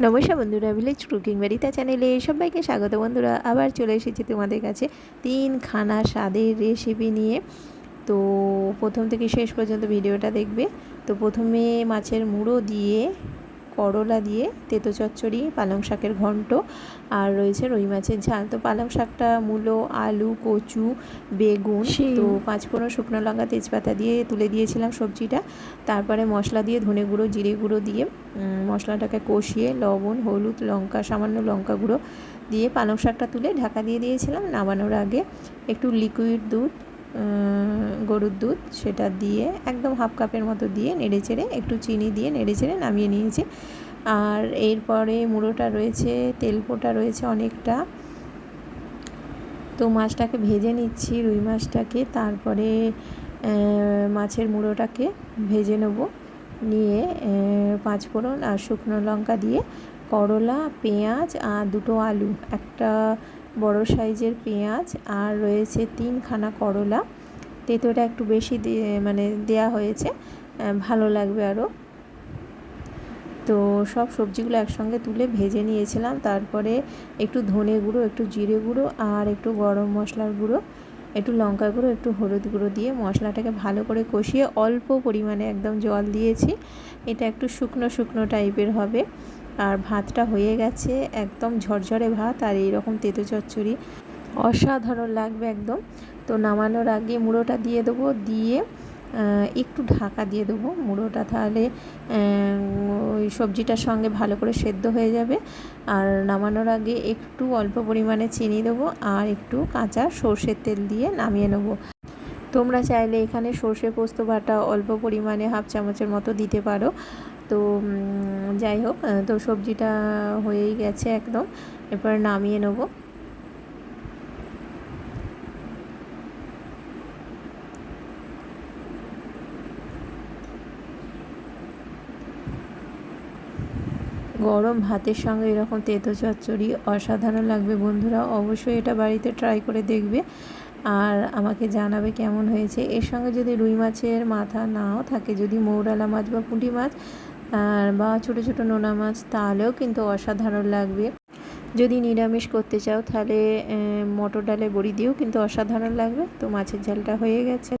নমস্কার বন্ধুরা village cooking বাড়িতা চ্যানেলে সবাইকে স্বাগত বন্ধুরা। আবার চলে এসেছি তোমাদের কাছে তিন খানা স্বাদের রেসিপি নিয়ে। তো প্রথম থেকে শেষ পর্যন্ত ভিডিওটা দেখবে। তো প্রথমে মাছের মুড়ো দিয়ে করলা দিয়ে তেতো চচ্চড়ি পালং শাকের ঘন্ট আর রয়েছে রুই মাছের ঝাল। তো পালং শাকটা মূলো আলু কচু বেগুন তো পাঁচফোড়ন শুকনো লঙ্কা তেজপাতা দিয়ে তুলে দিয়েছিলাম সবজিটা। তারপরে মশলা দিয়ে ধনে গুঁড়ো জিরে গুঁড়ো দিয়ে মশলাটাকে কষিয়ে লবণ হলুদ লঙ্কা সামান্য লঙ্কা গুঁড়ো দিয়ে পালং শাকটা তুলে ঢাকা দিয়ে দিয়েছিলাম। নামানোর আগে একটু লিকুইড দুধ গরুর দুধ, সেটা দিয়ে একদম হাফ কাপের মতো দিয়ে নেড়ে চেড়ে, একটু চিনি দিয়ে নেড়ে চেড়ে নামিয়ে নিয়েছি। আর এরপরে মুড়োটা রয়েছে তেলপোটা রয়েছে অনেকটা। তো মাছটাকে ভেজে নিচ্ছি, রুই মাছটাকে, তারপরে মাছের মুড়োটাকে ভেজে নেব। নিয়ে পাঁচফোড়ন আর শুকনো লঙ্কা দিয়ে, করলা, পেঁয়াজ আর দুটো আলু। একটা বড় সাইজের পেঁয়াজ আর রয়েছে তিনখানা করলা। তেঁতোটা একটু বেশি মানে দেয়া হয়েছে ভালো লাগবে আরও। তো সব সবজিগুলো একসঙ্গে তুলে ভেজে নিয়েছিলাম। তারপরে একটু ধনে গুঁড়ো, একটু জিরে গুঁড়ো আর একটু গরম মশলার গুঁড়ো, একটু লঙ্কা গুঁড়ো, একটু হলুদ গুঁড়ো দিয়ে মশলাটাকে ভালো করে কষিয়ে অল্প পরিমাণে একদম জল দিয়েছি। এটা একটু শুকনো শুকনো টাইপের হবে। আর ভাতটা হয়ে গেছে, একদম ঝরঝরে ভাত আর এইরকম তেতো চচ্চড়ি। অসাধারণ লাগবে একদম। তো নামানোর আগে মুড়োটা দিয়ে দেবো, দিয়ে একটু ঢাকা দিয়ে দেবো। মুড়োটা তাহলে ওই সবজিটার সঙ্গে ভালো করে সেদ্ধ হয়ে যাবে। আর নামানোর আগে একটু অল্প পরিমাণে চিনি দেবো আর একটু কাঁচা সর্ষের তেল দিয়ে নামিয়ে নেব। তোমরা চাইলে এখানে সর্ষে পোস্ত বাটা অল্প পরিমাণে হাফ চামচের মতো দিতে পারো। তো যাই হোক তো সবজিটা হয়েই গেছে একদম। এরপর নামিয়ে নেব। গরম ভাতের সঙ্গে এরকম তেতো চচ্চড়ি অসাধারণ লাগবে বন্ধুরা। অবশ্যই এটা বাড়িতে ট্রাই করে দেখবে আর আমাকে জানাবে কেমন হয়েছে। এর সঙ্গে যদি রুই মাছের মাথা নাও থাকে, যদি মৌরালা মাছ বা পুঁটি মাছ বা ছোট ছোট নোনা মাছ, তাহলেও কিন্তু অসাধারণ লাগবে। যদি নিরামিষ করতে চাও, তাহলে মটর ডালে বড়ি দিয়েও কিন্তু অসাধারণ লাগবে। তো মাছের ঝালটা হয়ে গেছে।